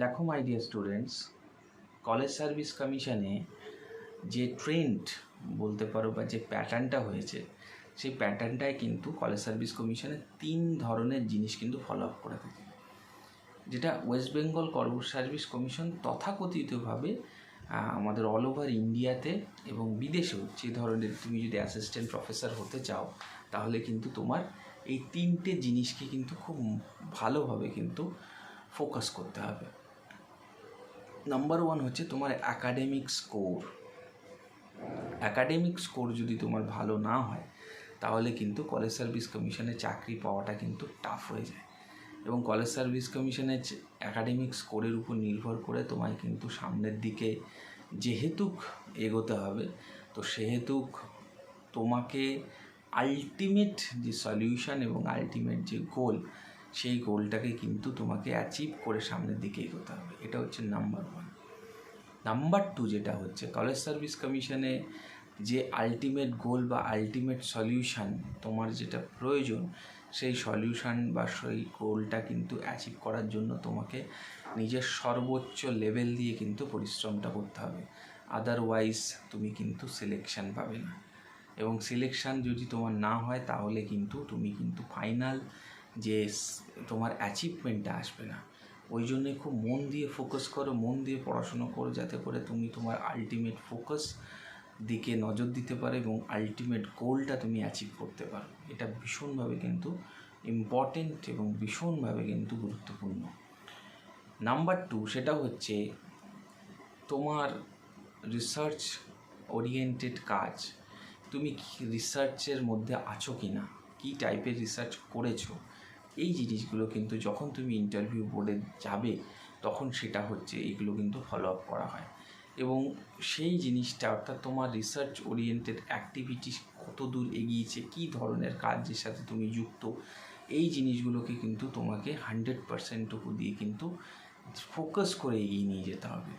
দেখো my dear students college service কমিশনে যে ট্রেন্ড বলতে পারো বা যে প্যাটার্নটা হয়েছে, সেই প্যাটার্নটায় কিন্তু কলেজ সার্ভিস কমিশনে তিন ধরনের জিনিস কিন্তু ফলো আপ করে থাকে। যেটা ওয়েস্ট বেঙ্গল কর্মী সার্ভিস কমিশন তথাকথিতভাবে আমাদের অল ওভার ইন্ডিয়াতে এবং বিদেশেও যে ধরনের তুমি যদি অ্যাসিস্ট্যান্ট প্রফেসর হতে চাও, তাহলে কিন্তু তোমার এই তিনটে জিনিসকে কিন্তু খুব ভালোভাবে কিন্তু ফোকাস করতে হবে। নাম্বার ওয়ান হচ্ছে তোমার অ্যাকাডেমিক স্কোর অ্যাকাডেমিক স্কোর যদি তোমার ভালো না হয়, তাহলে কিন্তু কলেজ সার্ভিস কমিশনে চাকরি পাওয়াটা কিন্তু টাফ হয়ে যায়। এবং কলেজ সার্ভিস কমিশনের অ্যাকাডেমিক স্কোরের উপর নির্ভর করে তোমায় কিন্তু সামনের দিকে যেহেতু এগোতে হবে, তো সেহেতু তোমাকে আলটিমেট যে সলিউশন এবং আলটিমেট যে গোল সেই গোলটাকে কিন্তু তোমাকে অ্যাচিভ করে সামনের দিকে এগোতে হবে। এটা হচ্ছে নাম্বার ওয়ান নাম্বার টু যেটা হচ্ছে কলেজ সার্ভিস কমিশনে যে আলটিমেট গোল বা আলটিমেট সলিউশন তোমার যেটা প্রয়োজন, সেই সলিউশন বা সেই গোলটা কিন্তু অ্যাচিভ করার জন্য তোমাকে নিজের সর্বোচ্চ লেভেল দিয়ে কিন্তু পরিশ্রমটা করতে হবে। আদারওয়াইজ তুমি কিন্তু সিলেকশন পাবে না। এবং সিলেকশন যদি তোমার না হয়, তাহলে কিন্তু তুমি কিন্তু ফাইনাল যে তোমার অ্যাচিভমেন্টটা আসবে না। ওই জন্যে খুব মন দিয়ে ফোকাস করো, মন দিয়ে পড়াশোনা করো যাতে করে তুমি তোমার আলটিমেট ফোকাস দিকে নজর দিতে পারো এবং আলটিমেট গোলটা তুমি অ্যাচিভ করতে পারো। এটা ভীষণভাবে কিন্তু ইম্পর্টেন্ট এবং ভীষণভাবে কিন্তু গুরুত্বপূর্ণ। নাম্বার টু সেটা হচ্ছে তোমার রিসার্চ ওরিয়েন্টেড কাজ। তুমি রিসার্চের মধ্যে আছো কি না কী টাইপের রিসার্চ করেছ? এই জিনিসগুলো কিন্তু যখন তুমি ইন্টারভিউ বোর্ডে যাবে, তখন সেটা হচ্ছে এগুলো কিন্তু ফলো আপ করা হয়। এবং সেই জিনিসটা অর্থাৎ তোমার রিসার্চ ওরিয়েন্টেড অ্যাক্টিভিটিস কত দূর এগিয়েছে, কী ধরনের কাজের সাথে তুমি যুক্ত, এই জিনিসগুলোকে কিন্তু তোমাকে হান্ড্রেড পার্সেন্টটুকু দিয়ে কিন্তু ফোকাস করে এগিয়ে নিয়ে যেতে হবে।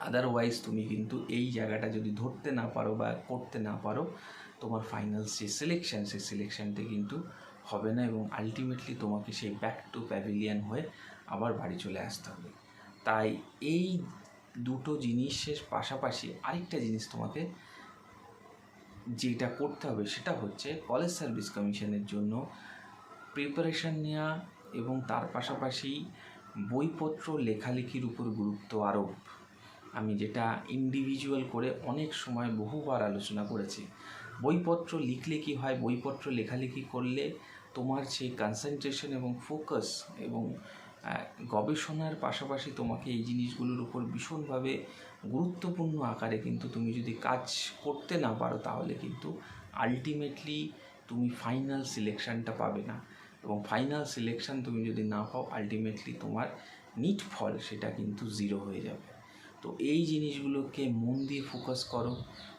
আদারওয়াইজ তুমি কিন্তু এই জায়গাটা যদি ধরতে না পারো বা করতে না পারো, তোমার ফাইনাল যে সিলেকশান সেই সিলেকশনটা কিন্তু হবে না এবং আলটিমেটলি তোমাকে সেই ব্যাক টু প্যাভিলিয়ান হয়ে আবার বাড়ি চলে আসতে হবে। তাই এই দুটো জিনিসের পাশাপাশি আরেকটা জিনিস তোমাকে যেটা করতে হবে সেটা হচ্ছে কলেজ সার্ভিস কমিশনের জন্য প্রিপারেশন নেওয়া এবং তার পাশাপাশি বইপত্র লেখালেখির উপর গুরুত্ব আরোপ। আমি যেটা ইন্ডিভিজুয়াল করে অনেক সময় বহুবার আলোচনা করেছি। বইপত্র লিখলে কি হয়? বইপত্র লেখালেখি করলে তোমার সেই কনসেন্ট্রেশন এবং ফোকাস এবং গবেষণার পাশাপাশি তোমাকে এই জিনিসগুলোর উপর ভীষণভাবে গুরুত্বপূর্ণ আকারে কিন্তু তুমি যদি কাজ করতে না পারো, তাহলে কিন্তু আলটিমেটলি তুমি ফাইনাল সিলেকশানটা পাবে না। এবং ফাইনাল সিলেকশন তুমি যদি না পাও আলটিমেটলি তোমার নিট ফল সেটা কিন্তু জিরো হয়ে যাবে। তো এই জিনিসগুলোকে মন দিয়ে ফোকাস করো,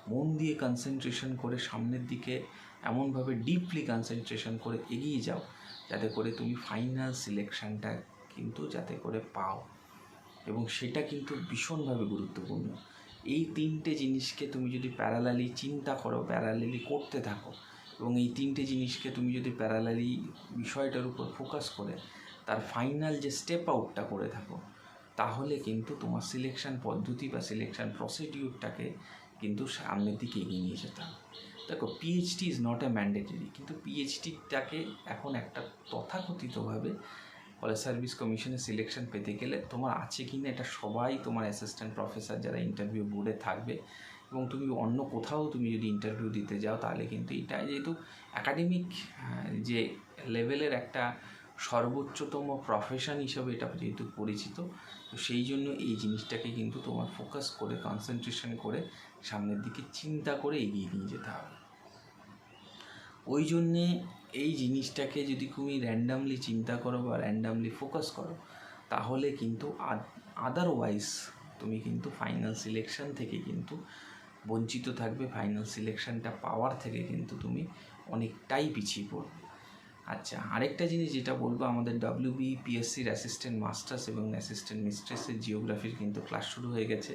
মন দিয়ে কনসেন্ট্রেশন করে সামনের দিকে এমনভাবে ডিপলি কনসেন্ট্রেশন করে এগিয়ে যাও, যাতে করে তুমি ফাইনাল সিলেকশনটা কিন্তু যাতে করে পাও। এবং সেটা কিন্তু ভীষণভাবে গুরুত্বপূর্ণ। এই তিনটে জিনিসকে তুমি যদি প্যারালালি চিন্তা করো প্যারালালি করতে থাকো, এবং এই তিনটে জিনিসকে তুমি যদি প্যারালালি বিষয়টার উপর ফোকাস করে, তার ফাইনাল যে স্টেপ আউটটা করে থাকো, তাহলে কিন্তু তোমার সিলেকশন পদ্ধতি বা সিলেকশন প্রসিডিউরটাকে কিন্তু সামনের দিকে এগিয়ে নিয়ে যেতে হবে। দেখো PhD is not a mandatory কিন্তু পিএইচডিটাকে এখন একটা তথাকথিতভাবে কলেজ সার্ভিস কমিশনে সিলেকশন পেতে গেলে তোমার আছে কি না এটা সবাই তোমার অ্যাসিস্ট্যান্ট প্রফেসর যারা ইন্টারভিউ বোর্ডে থাকবে এবং তুমি অন্য কোথাও তুমি যদি ইন্টারভিউ দিতে যাও তাহলে কিন্তু এটা যেহেতু একাডেমিক যে লেভেলের একটা সর্বোচ্চতম প্রফেশন হিসাবে এটা যেহেতু পরিচিত, তো সেই জন্য এই জিনিসটাকে কিন্তু তোমার ফোকাস করে কনসেন্ট্রেশন করে সামনের দিকে চিন্তা করে এগিয়ে নিয়ে যেতে হবে। ওই জন্যে এই জিনিসটাকে যদি তুমি র্যান্ডামলি চিন্তা করো বা র্যান্ডামলি ফোকাস করো, তাহলে কিন্তু আদারওয়াইজ তুমি কিন্তু ফাইনাল সিলেকশন থেকে কিন্তু বঞ্চিত থাকবে ফাইনাল সিলেকশনটা পাওয়ার থেকে কিন্তু তুমি অনেকটাই পিছিয়ে পড়বে। আচ্ছা আরেকটা জিনিস যেটা বলব, আমাদের ডাব্লিউবি পিএসসির অ্যাসিস্ট্যান্ট মাস্টার্স এবং অ্যাসিস্ট্যান্ট মিস্ট্রেসের জিওগ্রাফির কিন্তু ক্লাস শুরু হয়ে গেছে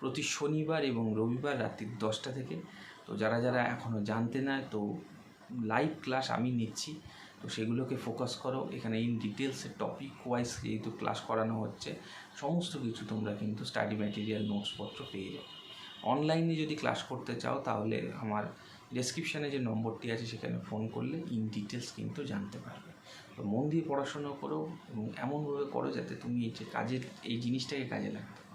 প্রতি শনিবার এবং রবিবার রাত্রি দশটা থেকে। তো যারা যারা এখনও জানতে না, তো লাইভ ক্লাস আমি নিচ্ছি। তো সেগুলোকে ফোকাস করো। এখানে ইন ডিটেলসে টপিক ওয়াইজ যেহেতু ক্লাস করানো হচ্ছে, সমস্ত কিছু তোমরা কিন্তু স্টাডি ম্যাটেরিয়াল নোটসপত্র পেয়ে যাবে। অনলাইনে যদি ক্লাস করতে চাও, তাহলে আমার ডেসক্রিপশানে যে নম্বরটি আছে, সেখানে ফোন করলে ইন ডিটেলস কিন্তু জানতে পারবে। তো মন দিয়ে পড়াশোনা করো এবং এমনভাবে করো যাতে তুমি এই যে কাজের, এই জিনিসটাকে কাজে পারো।